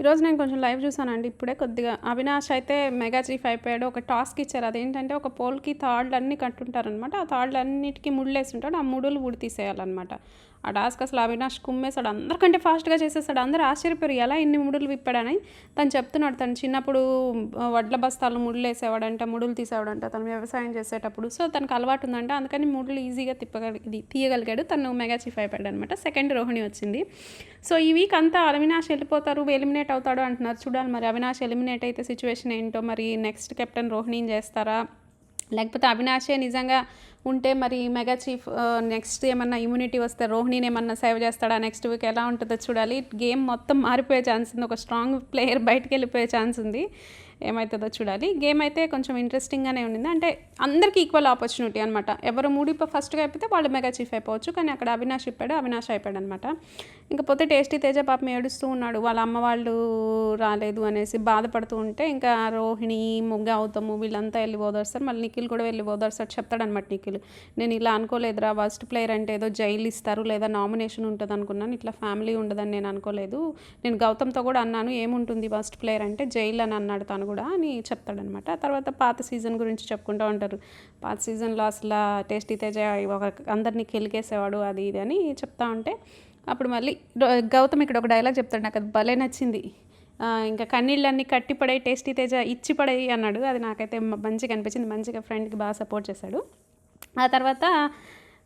ఈరోజు నేను కొంచెం లైవ్ చూసానండి ఇప్పుడే కొద్దిగా అవినాష్ అయితే మెగా చీఫ్ అయిపోయాడు ఒక టాస్క్ ఇచ్చారు. అదేంటంటే ఒక పోల్కి తాళ్ళు అన్నీ కట్టుంటారనమాట ఆ తాళ్ళు అన్నిటికీ ముళ్ళేసి ఉంటాడు ఆ ముడులు ఊడి తీసేయాలన్నమాట. ఆ టాస్క్ అసలు అవినాష్ కుమ్మేశాడు అందరికంటే ఫాస్ట్గా చేసేసాడు. అందరూ ఆశ్చర్యపోయారు ఎలా ఇన్ని ముడులు విప్పాడని? తను చెప్తున్నాడు తను చిన్నప్పుడు వడ్ల బస్తాలు ముళ్ళు వేసేవాడంట ముడులు తీసేవాడంట తను వ్యవసాయం చేసేటప్పుడు. సో తనకు అలవాటు ఉందంట అందుకని ముడులు ఈజీగా తిప్పగలిగి తీయగలిగాడు. తను మెగా చీఫ్ అయిపోయాడు అనమాట సెకండ్ రోహిణి వచ్చింది. సో ఈ వీక్ అంతా అవినాష్ వెళ్ళిపోతారు ఎలిమినేట్ అవుతాడు అంటున్నారు. చూడాలి మరి అవినాష్ ఎలిమినేట్ అయితే సిచ్యువేషన్ ఏంటో మరి నెక్స్ట్ కెప్టెన్ రోహిణిని చేస్తారా? లేకపోతే అవినాషే నిజంగా ఉంటే మరి మెగా చీఫ్ నెక్స్ట్ ఏమన్నా ఇమ్యూనిటీ వస్తే రోహిణిని ఏమన్నా సేవ్ చేస్తాడా? నెక్స్ట్ వీక్ ఎలా ఉంటుందో చూడాలి. గేమ్ మొత్తం మారిపోయే ఛాన్స్ ఉంది. ఒక స్ట్రాంగ్ ప్లేయర్ బయటకు వెళ్ళిపోయే ఛాన్స్ ఉంది. ఏమవుతుందో చూడాలి. గేమ్ అయితే కొంచెం ఇంట్రెస్టింగ్గానే ఉండింది. అంటే అందరికీ ఈక్వల్ ఆపర్చునిటీ అనమాట ఎవరు మూడి ఫస్ట్గా అయిపోతే వాళ్ళు మెగా చీఫ్ అయిపోవచ్చు. కానీ అక్కడ అవినాష్ ఇప్పాడు అవినాష్ అయిపోయాడు అనమాట ఇంకపోతే టేస్టీ తేజ పాపం ఏడుస్తూ ఉన్నాడు. వాళ్ళ అమ్మ వాళ్ళు రాలేదు అనేసి బాధపడుతూ ఉంటే ఇంకా రోహిణి ముగ్గ అవుతాము వీళ్ళంతా వెళ్ళి ఓదర్స్తారు. మళ్ళీ నిఖిల్ కూడా వెళ్ళి ఓదర్స్తాడు. చెప్తాడనమాట నిఖిల్. నేను ఇలా అనుకోలేదురా ఫస్ట్ ప్లేయర్ అంటే ఏదో జైలు ఇస్తారు లేదా నామినేషన్ ఉంటుంది అనుకున్నాను. ఇట్లా ఫ్యామిలీ ఉండదని నేను అనుకోలేదు. నేను గౌతమ్తో కూడా అన్నాను ఏముంటుంది ఫస్ట్ ప్లేయర్ అంటే జైలు అని అన్నాడు తను కూడా అని చెప్తాడనమాట. తర్వాత పాత సీజన్ గురించి చెప్పుకుంటూ ఉంటారు. పాత సీజన్లో అసలు టేస్టీ తేజ ఒక అందరినీ కెలికేసేవాడు అది ఇది అని చెప్తా ఉంటే అప్పుడు మళ్ళీ గౌతమ్ ఇక్కడ ఒక డైలాగ్ చెప్తాడు నాకు అది భలే నచ్చింది. ఇంకా కన్నీళ్ళన్నీ కట్టిపడే టేస్టీ తేజ ఇచ్చి పడేయి అన్నాడు. అది నాకైతే మంచిగా అనిపించింది. మంచిగా ఫ్రెండ్కి బాగా సపోర్ట్ చేశాడు. ఆ తర్వాత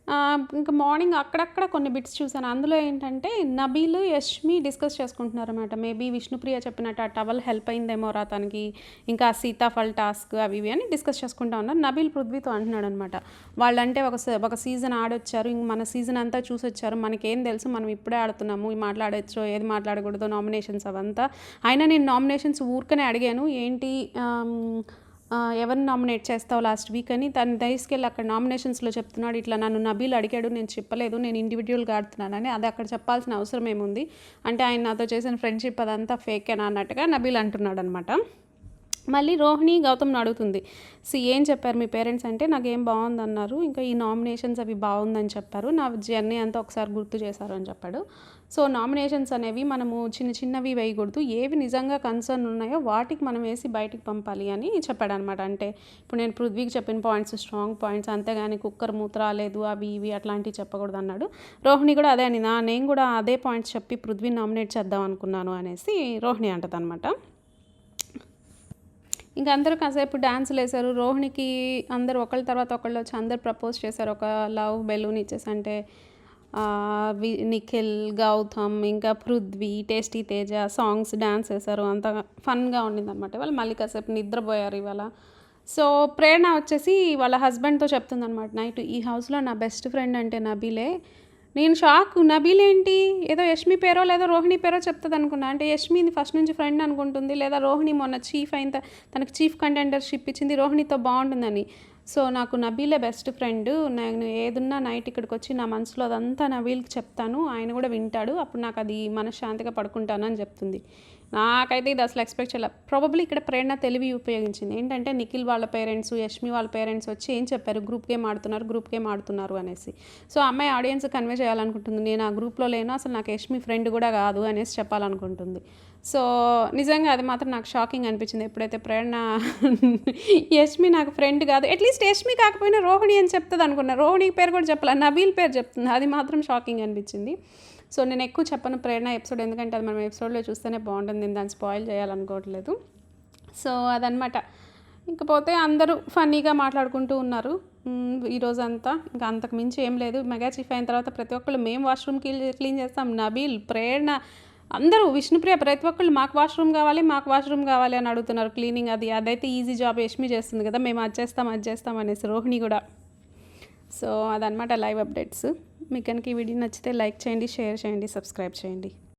ఇంకా మార్నింగ్ అక్కడక్కడ కొన్ని బిట్స్ చూసాను అందులో ఏంటంటే నబీలు యష్మి డిస్కస్ చేసుకుంటున్నారు అనమాట మేబీ విష్ణుప్రియ చెప్పినట్టు ఆ టవల్ హెల్ప్ అయిందేమో రా తనకి. ఇంకా సీతాఫల్ టాస్క్ అవి ఇవి అని డిస్కస్ చేసుకుంటా ఉన్నారు. నబీల్ పృథ్వీతో అంటున్నాడు అనమాట వాళ్ళంటే ఒక స- ఒక సీజన్ ఆడొచ్చారు. ఇంక మన సీజన్ అంతా చూసొచ్చారు. మనకేం తెలుసు? మనం ఇప్పుడే ఆడుతున్నాము. ఈ మాట్లాడొచ్చు ఏది మాట్లాడకూడదు నామినేషన్స్ అవంతా. అయినా నేను నామినేషన్స్ ఊరికనే అడిగాను. ఏంటి ఎవరిని నామినేట్ చేస్తావు లాస్ట్ వీక్ అని తను తీసుకెళ్ళి అక్కడ నామినేషన్స్లో చెప్తున్నాడు ఇట్లా నన్ను నబీల్ అడిగాడు నేను చెప్పలేదు నేను ఇండివిజువల్గా ఆడుతున్నానని అది అక్కడ చెప్పాల్సిన అవసరం ఏముంది? అంటే ఆయన నాతో చేసిన ఫ్రెండ్షిప్ అదంతా ఫేకేనా అన్నట్టుగా నబీల్ అంటున్నాడు అనమాట మళ్ళీ రోహిణి గౌతమ్ని అడుగుతుంది సి ఏం చెప్పారు మీ పేరెంట్స్ అంటే నాకేం బాగుంది అన్నారు ఇంకా ఈ నామినేషన్స్ అవి బాగుందని చెప్పారు నా జర్నీ అంతా ఒకసారి గుర్తు చేశారు అని చెప్పాడు. సో నామినేషన్స్ అనేవి మనము చిన్న చిన్నవి వేయకూడదు ఏవి నిజంగా కన్సర్న్ ఉన్నాయో వాటికి మనం వేసి బయటికి పంపాలి అని చెప్పాడు అనమాట అంటే ఇప్పుడు నేను పృథ్వీకి చెప్పిన పాయింట్స్ స్ట్రాంగ్ పాయింట్స్ అంతేగాని కుక్కర్ మూత రాలేదు అవి ఇవి అట్లాంటివి చెప్పకూడదు అన్నాడు. రోహిణి కూడా అదే అని నేను కూడా అదే పాయింట్స్ చెప్పి పృథ్వీ నామినేట్ చేద్దాం అనుకున్నాను అనేసి రోహిణి అంటదనమాట. ఇంకా అందరూ కాసేపు డ్యాన్సులు వేశారు. రోహిణికి అందరు ఒకళ్ళ తర్వాత ఒకళ్ళు వచ్చి అందరు ప్రపోజ్ చేశారు. ఒక లవ్ బెలూన్ ఇచ్చేసి అంటే వి- నిఖిల్ గౌతమ్ ఇంకా Prithvi tasty Teja songs dance వేశారు. అంత ఫన్గా ఉండింది అనమాట వాళ్ళు మళ్ళీ కాసేపు నిద్రపోయారు ఇవాళ. సో ప్రేరణ వచ్చేసి వాళ్ళ హస్బెండ్తో చెప్తుందనమాట నైట్ ఈ హౌస్లో నా బెస్ట్ ఫ్రెండ్ అంటే నబీలే. నేను షాక్ నబీల్ ఏంటి? ఏదో యష్మి పేరో లేదా రోహిణి పేరో చెప్తుంది అనుకున్నా. అంటే యష్మిని ఫస్ట్ నుంచి ఫ్రెండ్ అనుకుంటుంది. లేదా రోహిణి మొన్న చీఫ్ అయిన తనకు చీఫ్ కంటెండర్షిప్ ఇచ్చింది రోహిణితో బాగుంటుందని. సో నాకు నబీలే బెస్ట్ ఫ్రెండ్ నేను ఏదున్నా నైట్ ఇక్కడికి వచ్చి నా మనసులో అదంతా నబీల్కి చెప్తాను. ఆయన కూడా వింటాడు. అప్పుడు నాకు అది మనశ్శాంతిగా పడుకుంటాను అని చెప్తుంది. నాకైతే ఇది అసలు ఎక్స్పెక్ట్ చేయాలి. ప్రాబబ్లీ ఇక్కడ ప్రేరణ తెలివి ఉపయోగించింది. ఏంటంటే నిఖిల్ వాళ్ళ పేరెంట్స్ యష్మి వాళ్ళ పేరెంట్స్ వచ్చి ఏం చెప్పారు? గ్రూప్ గేమ్ ఆడుతున్నారు గ్రూప్ గేమ్ ఆడుతున్నారు అనేసి. సో అమ్మాయి ఆడియన్స్ కన్వే చేయాలనుకుంటుంది. నేను ఆ గ్రూప్లో లేను అసలు నాకు యష్మి ఫ్రెండ్ కూడా కాదు అనేసి చెప్పాలనుకుంటుంది. సో నిజంగా అది మాత్రం నాకు షాకింగ్ అనిపించింది. ఎప్పుడైతే ప్రేరణ యష్మి నాకు ఫ్రెండ్ కాదు అట్లీస్ట్ యష్మి కాకపోయినా రోహిణి అని చెప్తుంది అనుకున్నా. రోహిణి పేరు కూడా చెప్పాలి నబీల్ పేరు చెప్తుంది. అది మాత్రం షాకింగ్ అనిపించింది. సో నేను ఎక్కువ చెప్పను ప్రేరణ ఎపిసోడ్ ఎందుకంటే అది మనం ఎపిసోడ్లో చూస్తేనే బాగుంటుంది. నేను దాన్ని స్పాయిల్ చేయాలనుకోవట్లేదు. సో అదనమాట ఇంకపోతే అందరూ ఫన్నీగా మాట్లాడుకుంటూ ఉన్నారు. ఈరోజు అంతా ఇంకా అంతకు మించి ఏం లేదు. మెగా చీఫ్ అయిన తర్వాత ప్రతి ఒక్కళ్ళు మేము వాష్రూమ్ క్లీన్ క్లీన్ చేస్తాం. నబీల్ ప్రేరణ అందరూ విష్ణుప్రియ ప్రతి ఒక్కళ్ళు మాకు వాష్రూమ్ కావాలి మాకు వాష్రూమ్ కావాలి అని అడుగుతున్నారు. క్లీనింగ్ అది అదైతే ఈజీ జాబ్ యష్మి చేస్తుంది కదా మేము అది చేస్తాం అది చేస్తాం అనేసి రోహిణి కూడా. సో అదనమాట లైవ్ అప్డేట్స్. మీకు కనుక ఈ వీడియో నచ్చితే లైక్ చేయండి షేర్ చేయండి సబ్స్క్రైబ్ చేయండి.